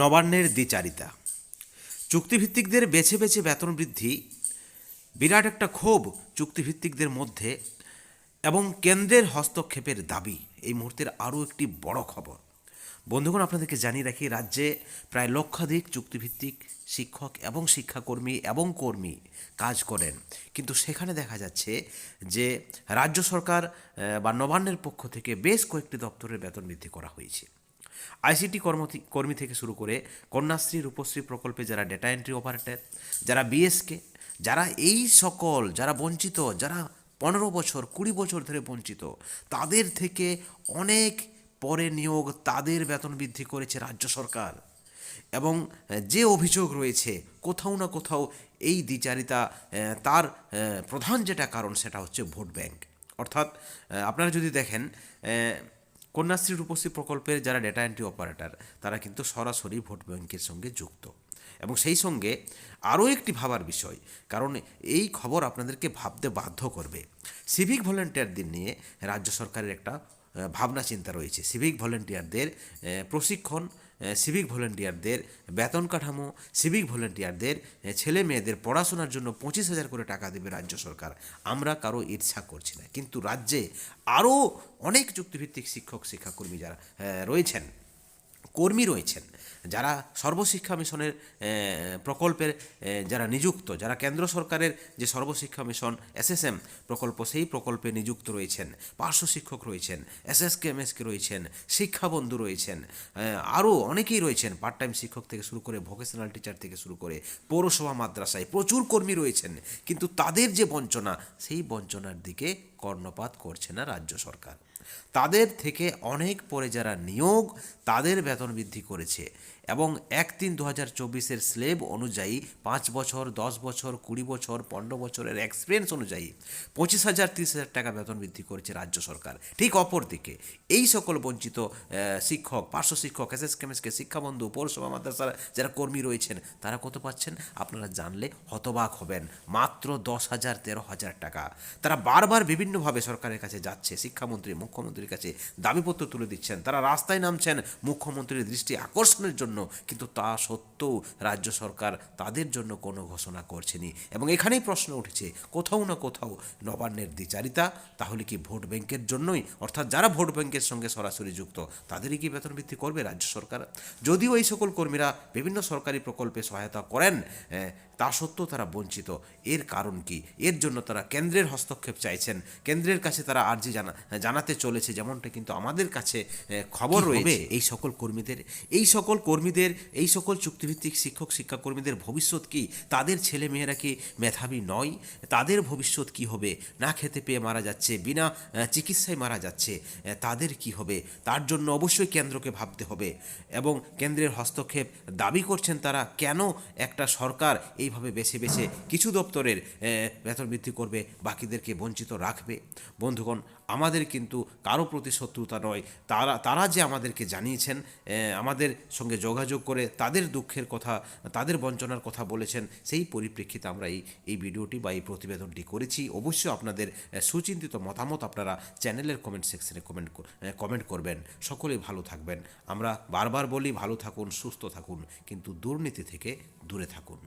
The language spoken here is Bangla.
নবান্নের দ্বিচারিতা। চুক্তিভিত্তিকদের বেছে বেছে বেতন বৃদ্ধি, বিরাট একটা ক্ষোভ চুক্তিভিত্তিকদের মধ্যে এবং কেন্দ্রের হস্তক্ষেপের দাবি, এই মুহূর্তের আরও একটি বড় খবর। বন্ধুগণ, আপনাদেরকে জানিয়ে রাখি, রাজ্যে প্রায় লক্ষাধিক চুক্তিভিত্তিক শিক্ষক এবং শিক্ষাকর্মী এবং কর্মী কাজ করেন। কিন্তু সেখানে দেখা যাচ্ছে যে রাজ্য সরকার বা নবান্নের পক্ষ থেকে বেশ কয়েকটি দপ্তরের বেতন বৃদ্ধি করা হয়েছে। আইসিটি কর্মী কর্মী থেকে শুরু করে কন্যাশ্রী, রূপশ্রী প্রকল্পে যারা ডেটা এন্ট্রি অপারেটর যারা বিএসকে যারা এই সকল, যারা বঞ্চিত, যারা পনেরো বছর, কুড়ি বছর ধরে বঞ্চিত, তাদের থেকে অনেক পরে নিয়োগ তাদের বেতন বৃদ্ধি করেছে রাজ্য সরকার। এবং যে অভিযোগ রয়েছে, কোথাও না কোথাও এই দ্বিচারিতা তার প্রধান যেটা কারণ সেটা হচ্ছে ভোট ব্যাংক। অর্থাৎ আপনারা যদি দেখেন কন্যাশ্রী রূপশ্রী প্রকল্পের যারা ডেটা এন্ট্রি অপারেটর তারা কিন্তু সরাসরি ভোট ব্যাংকের সঙ্গে যুক্ত। এবং সেই সঙ্গে আরও একটি ভাবার বিষয়, কারণ এই খবর আপনাদেরকে ভাবতে বাধ্য করবে। সিভিক ভলেন্টিয়ারদের নিয়ে রাজ্য সরকারের একটা ভাবনা চিন্তা রয়েছে। সিভিক ভলেন্টিয়ারদের প্রশিক্ষণ সিভিক ভলেন্টিয়ারদের বেতন কাঠামো সিভিক ভলেন্টিয়ারদের ছেলে মেয়েদের পড়াশোনার জন্য পঁচিশ হাজার করে টাকা দেবে রাজ্য সরকার। আমরা কারও ইচ্ছা করছি না। কিন্তু রাজ্যে আরও অনেক চুক্তিভিত্তিক শিক্ষক, শিক্ষাকর্মী যারা রয়েছেন, কর্মী রয়েছেন যারা সর্বশিক্ষা মিশনের প্রকল্পের যারা নিযুক্ত, যারা কেন্দ্র সরকারের যে সর্বশিক্ষা মিশন, এসএসএম প্রকল্প, সেই প্রকল্পে নিযুক্ত রয়েছেন, পার্শ্ব শিক্ষক রয়েছেন, এসএসকে, এমএসকে রয়েছেন, শিক্ষাবন্ধু রয়েছেন আরও অনেকেই রয়েছেন পার্ট টাইম শিক্ষক থেকে শুরু করে ভোকেশনাল টিচার থেকে শুরু করে পৌরসভা, মাদ্রাসায় প্রচুর কর্মী রয়েছেন, কিন্তু তাদের যে বঞ্চনা, সেই বঞ্চনার দিকে কর্ণপাত করছে না রাজ্য সরকার। তাদের থেকে অনেক পরে যারা নিয়োগ, তাদের বেতন বৃদ্ধি করেছে। এবং এক তিন দু হাজার চব্বিশের স্লেব অনুযায়ী পাঁচ বছর, দশ বছর, কুড়ি বছর, পনেরো বছরের এক্সপিরিয়েন্স অনুযায়ী পঁচিশ হাজার, তিরিশ হাজার টাকা বেতন বৃদ্ধি করেছে রাজ্য সরকার। ঠিক অপরদিকে এই সকল বঞ্চিত শিক্ষক, পার্শ্ব শিক্ষক এস এস কেমএসকে শিক্ষাবন্ধু, পৌরসভা মাদ্রাসার যারা কর্মী রয়েছেন, তারা কত পাচ্ছেন? আপনারা জানলে হতবাক হবেন। মাত্র দশ হাজার, তেরো হাজার টাকা। তারা বারবার বিভিন্নভাবে সরকারের কাছে যাচ্ছে, শিক্ষামন্ত্রী, মুখ্যমন্ত্রীর কাছে দাবিপত্র তুলে দিচ্ছেন। তারা রাস্তায় নামছেন, মুখ্যমন্ত্রীর দৃষ্টি আকর্ষণের জন্য। কিন্তু তা সত্ত্বেও রাজ্য সরকার তাদের জন্য কোনো ঘোষণা করছেনি। এবং এখানেই প্রশ্ন উঠেছে কোথাও না কোথাও নবান্নের দ্বিচারিতা তাহলে কি ভোট ব্যাংকের জন্যই অর্থাৎ যারা ভোট ব্যাংকের সঙ্গে সরাসরি যুক্ত তাদেরই কি বেতন বৃদ্ধি করবে রাজ্য সরকার? যদিও এই সকল কর্মীরা বিভিন্ন সরকারি প্রকল্পে সহায়তা করেন তা সত্ত্বেও তারা বঞ্চিত। এর কারণ কি? এর জন্য তারা কেন্দ্রের হস্তক্ষেপ চাইছেন। কেন্দ্রের কাছে তারা আর্জি জানা জানাতে চলেছে যেমনটা কিন্তু আমাদের কাছে খবর রয়েছে। এই সকল কর্মীদের এই সকল কর্মীদের, এই সকল চুক্তিভিত্তিক শিক্ষক, শিক্ষাকর্মীদের ভবিষ্যৎ কি? তাদের ছেলে মেয়েরা কি মেধাবী নয়? তাদের ভবিষ্যৎ কি হবে? না খেতে পেয়ে মারা যাচ্ছে, বিনা চিকিৎসায় মারা যাচ্ছে তাদের কি হবে? তার জন্য অবশ্যই কেন্দ্রকে ভাবতে হবে। এবং কেন্দ্রের হস্তক্ষেপ দাবি করছেন তারা, কেন একটা সরকার এইভাবে বেছে বেছে কিছু দপ্তরের বেতন বৃদ্ধি করবে, বাকিদেরকে বঞ্চিত রাখবে? বন্ধুগণ আমাদের কিন্তু কারও প্রতি শত্রুতা নয়। তারা তারা যে আমাদেরকে জানিয়েছেন আমাদের সঙ্গে যোগাযোগ করে তাদের দুঃখের কথা, তাদের বঞ্চনার কথা বলেছেন, সেই পরিপ্রেক্ষিতে আমরা এই এই ভিডিওটি বা এই প্রতিবেদনটি করেছি। অবশ্যই আপনাদের সুচিন্তিত মতামত আপনারা চ্যানেলের কমেন্ট সেকশনে কমেন্ট কমেন্ট করবেন। সকলেই ভালো থাকবেন। আমরা বারবার বলি, ভালো থাকুন, সুস্থ থাকুন, কিন্তু দুর্নীতি থেকে দূরে থাকুন।